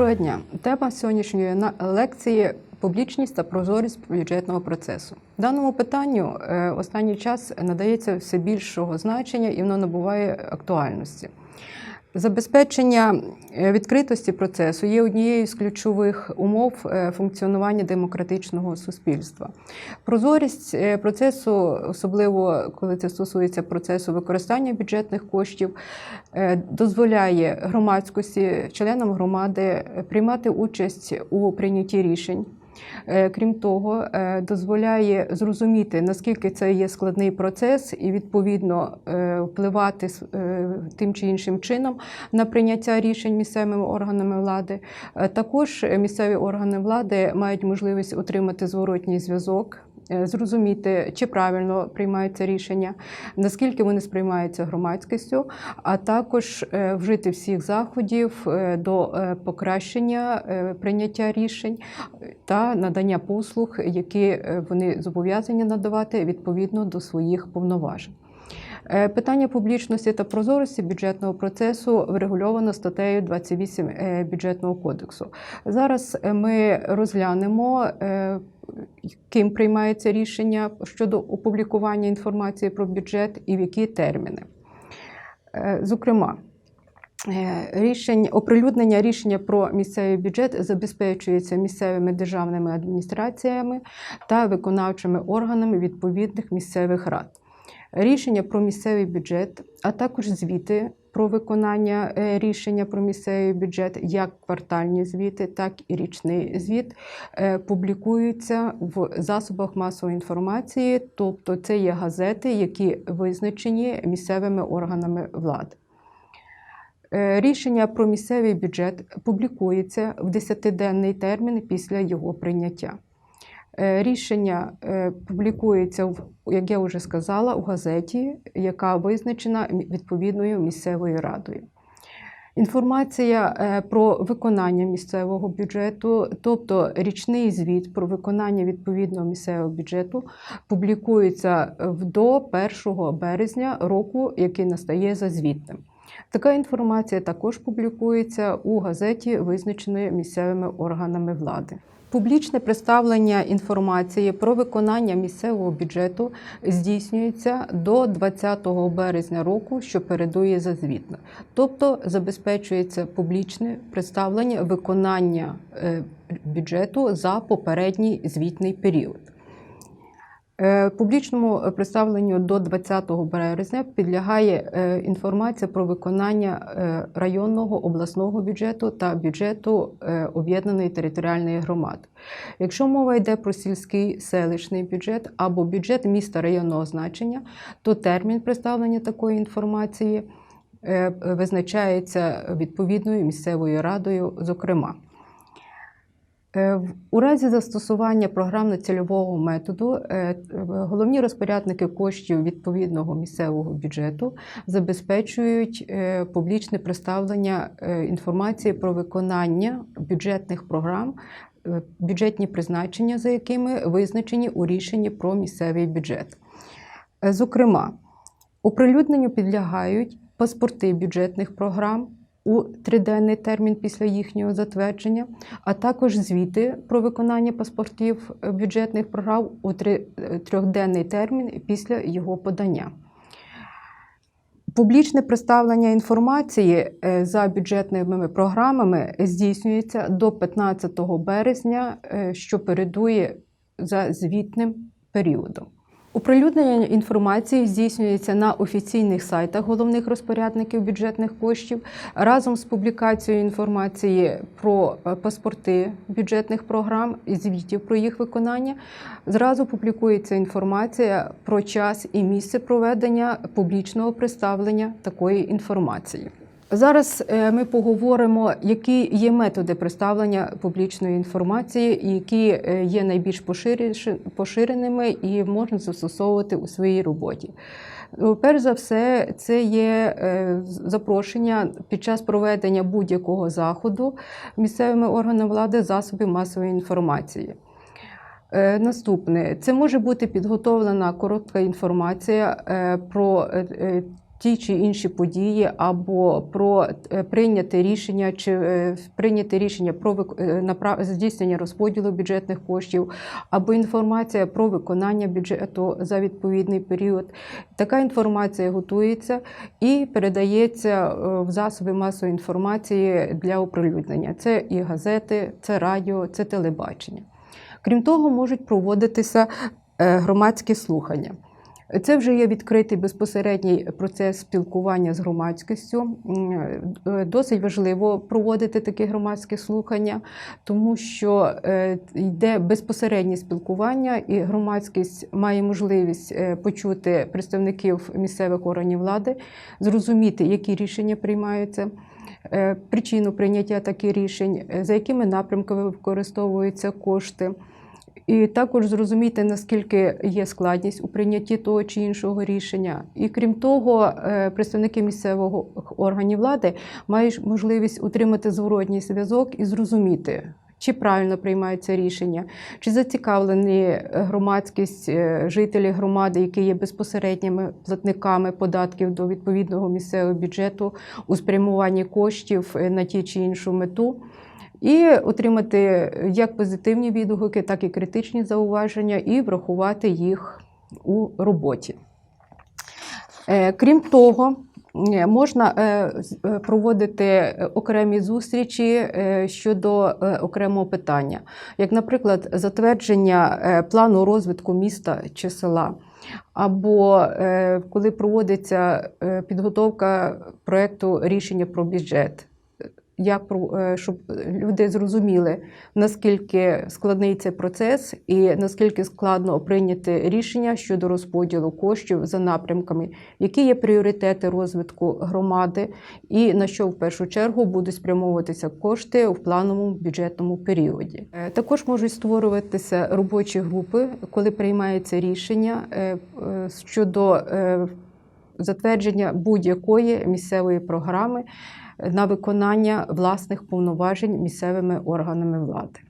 Доброго дня. Тема сьогоднішньої лекції публічність та прозорість бюджетного процесу. Даному питанню е, останній час надається все більшого значення і воно набуває актуальності. Забезпечення е, відкритості процесу є однією з ключових умов е, функціонування демократичного суспільства. Прозорість е, процесу, особливо коли це стосується процесу використання бюджетних коштів, дозволяє громадськості, членам громади приймати участь у прийнятті рішень. Е, Крім того, е, дозволяє зрозуміти, наскільки це є складний процес, і відповідно е, впливати тим чи іншим чином на прийняття рішень місцевими органами влади. Також місцеві органи влади мають можливість отримати зворотній зв'язок. Е, Зрозуміти, чи правильно приймаються рішення, наскільки вони сприймаються громадськістю, а також е, вжити всіх заходів е, до покращення прийняття рішень та надання послуг, які вони зобов'язані надавати відповідно до своїх повноважень. Е, Питання публічності та прозорості бюджетного процесу врегульовано статтею 28 е, бюджетного кодексу. Зараз е, ми розглянемо, ким приймається рішення щодо опублікування інформації про бюджет і в які терміни. Зокрема, Рішень оприлюднення рішення про місцевий бюджет забезпечується місцевими державними адміністраціями та виконавчими органами відповідних місцевих рад. Рішення про місцевий бюджет, а також звіти про виконання е, рішення про місцевий бюджет, як квартальні звіти, так і річний звіт, е, публікуються в засобах масової інформації, тобто це є газети, які визначені місцевими органами влади. Е, Рішення про місцевий бюджет публікується в 10-денний термін після його прийняття. Е, Рішення е, публікується, в- як я вже сказала, у газеті, яка визначена відповідною місцевою радою. Інформація е, про виконання місцевого бюджету, тобто річний звіт про виконання відповідного місцевого бюджету, публікується до 1 березня року, який настає за звітним. Така інформація також публікується у газеті, визначеної місцевими органами влади. Публічне представлення інформації про виконання місцевого бюджету здійснюється до 20 березня року, що передує за звітно. Тобто забезпечується публічне представлення виконання е, бюджету за попередній звітний період. Е, Публічному представленню до 20 березня підлягає е, інформація про виконання е, районного обласного бюджету та бюджету е, об'єднаної територіальної громади. Якщо мова йде про сільський селищний бюджет або бюджет міста районного значення, то термін представлення такої інформації е, визначається відповідною місцевою радою, зокрема. Е, У разі застосування програмно-цільового методу е, головні розпорядники коштів відповідного місцевого бюджету забезпечують е, публічне представлення е, інформації про виконання бюджетних програм, е, бюджетні призначення, за якими визначені у рішенні про місцевий бюджет. Е, Зокрема, оприлюдненню підлягають паспорти бюджетних програм у триденний термін після їхнього затвердження, а також звіти про виконання паспортів бюджетних програм у е, трьохденний термін після його подання. Публічне представлення інформації е, за бюджетними програмами здійснюється до 15 березня, е, що передує за звітним періодом. Оприлюднення інформації здійснюється на офіційних сайтах головних розпорядників бюджетних коштів разом з публікацією інформації про е, паспорти бюджетних програм і звітів про їх виконання. Зразу публікується інформація про час і місце проведення публічного представлення такої інформації. Зараз е, ми поговоримо, які є методи представлення публічної інформації, які е, є найбільш поширеними і можна застосовувати у своїй роботі. Ну, Перш за все, це є е, запрошення під час проведення будь-якого заходу місцевими органами влади засобів масової інформації. Наступне це може бути підготовлена коротка інформація про ті чи інші події, або про е, прийняте рішення чи е, прийняте рішення про е, здійснення розподілу бюджетних коштів, або інформація про виконання бюджету за відповідний період. Така інформація готується і передається в засоби масової інформації для оприлюднення. Це і газети, це радіо, це телебачення. Крім того, можуть проводитися громадські слухання. Це вже є відкритий безпосередній процес спілкування з громадськістю. Е, Досить важливо проводити такі громадські слухання, тому що е, йде безпосереднє спілкування, і громадськість має можливість е, почути представників місцевих органів влади, зрозуміти, які рішення приймаються. е, Причину прийняття таких рішень, е, за якими напрямками використовуються кошти, і також зрозуміти, наскільки є складність у прийнятті того чи іншого рішення. І крім того, е, представники місцевого органів влади мають можливість утримати зворотній зв'язок і зрозуміти. Чи правильно приймається рішення, чи зацікавлені громадськість, е, жителі громади, які є безпосередніми платниками податків до відповідного місцевого бюджету у спрямуванні коштів е, на ті чи іншу мету, і отримати як позитивні відгуки, так і критичні зауваження, і врахувати їх у роботі. Е, Крім того, е, можна е, е, проводити е, окремі зустрічі е, щодо е, окремого питання, як, наприклад, затвердження е, плану розвитку міста чи села, або е, коли проводиться е, підготовка проєкту рішення про бюджет. Як е, щоб люди зрозуміли, наскільки складний цей процес і наскільки складно прийняти рішення щодо розподілу коштів за напрямками, які є пріоритети розвитку громади, і на що в першу чергу будуть спрямовуватися кошти в плановому бюджетному періоді. Е, Також можуть створюватися робочі групи, коли приймається рішення е, щодо затвердження будь-якої місцевої програми на виконання власних повноважень місцевими органами влади.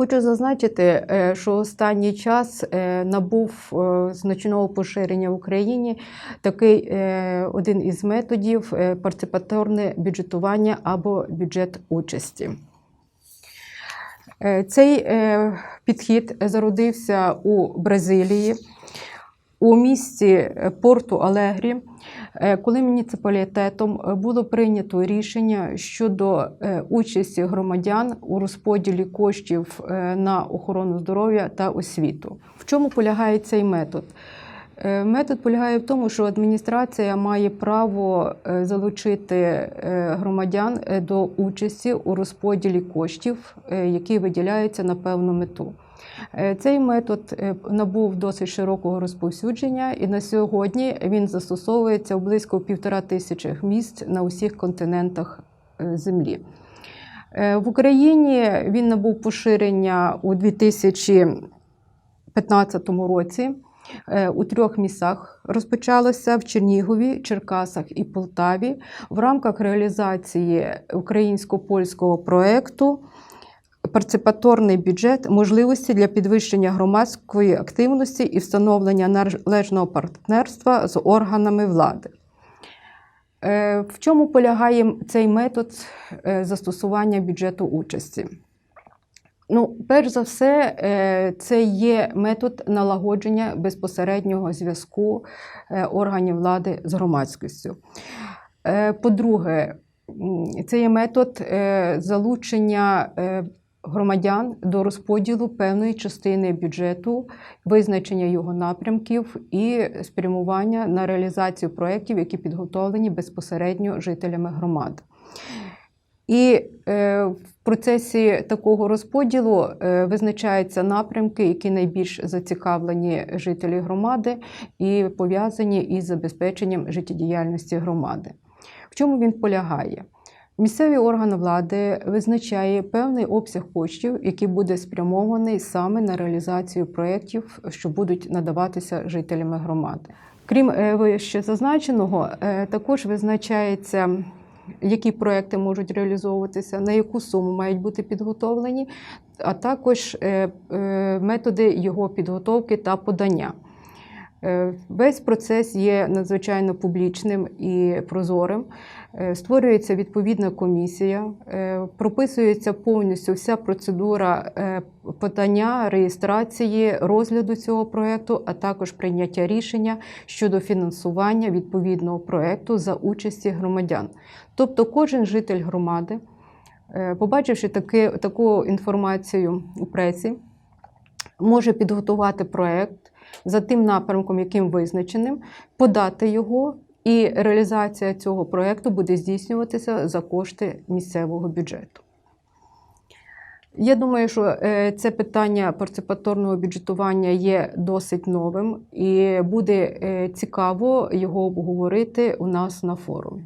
Хочу зазначити, е, що останній час е, набув е, значного поширення в Україні такий один із методів партиципаторне бюджетування або бюджет участі. Цей підхід зародився у Бразилії у місті Порту Алегрі, е, коли муніципалітетом е, було прийнято рішення щодо е, участі громадян у розподілі коштів е, на охорону здоров'я та освіту. В чому полягає цей метод? Е, Метод полягає в тому, що адміністрація має право е, залучити е, громадян е, до участі у розподілі коштів, е, які виділяються на певну мету. Е, Цей метод е, набув досить широкого розповсюдження, і на сьогодні він застосовується в близько півтора тисячі місць на усіх континентах е, Землі. В Україні він набув поширення у 2015 році. У трьох містах розпочалося в Чернігові, Черкасах і Полтаві в рамках реалізації українсько-польського проєкту партиципаторний бюджет можливості для підвищення громадської активності і встановлення належного партнерства з органами влади. Е, В чому полягає цей метод е, застосування бюджету участі? Ну, перш за все, е, це є метод налагодження безпосереднього зв'язку органів влади з громадськістю. По-друге, це є метод залучення громадян до розподілу певної частини бюджету, визначення його напрямків і спрямування на реалізацію проєктів, які підготовлені безпосередньо жителями громад. І е, в процесі такого розподілу е, визначаються напрямки, які найбільш зацікавлені жителі громади і пов'язані із забезпеченням життєдіяльності громади. В чому він полягає? Місцевий орган влади визначає певний обсяг коштів, який буде спрямований саме на реалізацію проєктів, що будуть надаватися жителями громади. Крім е, вище зазначеного, е, також визначається, які проекти можуть реалізовуватися, на яку суму мають бути підготовлені, а також е, методи його підготовки та подання. Е, Весь процес є надзвичайно публічним і прозорим. Е, Створюється відповідна комісія, е, прописується повністю вся процедура подання, реєстрації, розгляду цього проєкту, а також прийняття рішення щодо фінансування відповідного проєкту за участі громадян. Тобто кожен житель громади, побачивши таки, таку інформацію у пресі, може підготувати проєкт за тим напрямком, яким визначеним, подати його, і реалізація цього проєкту буде здійснюватися за кошти місцевого бюджету. Я думаю, що е, це питання партиципаторного бюджетування є досить новим, і буде е, цікаво його обговорити у нас на форумі.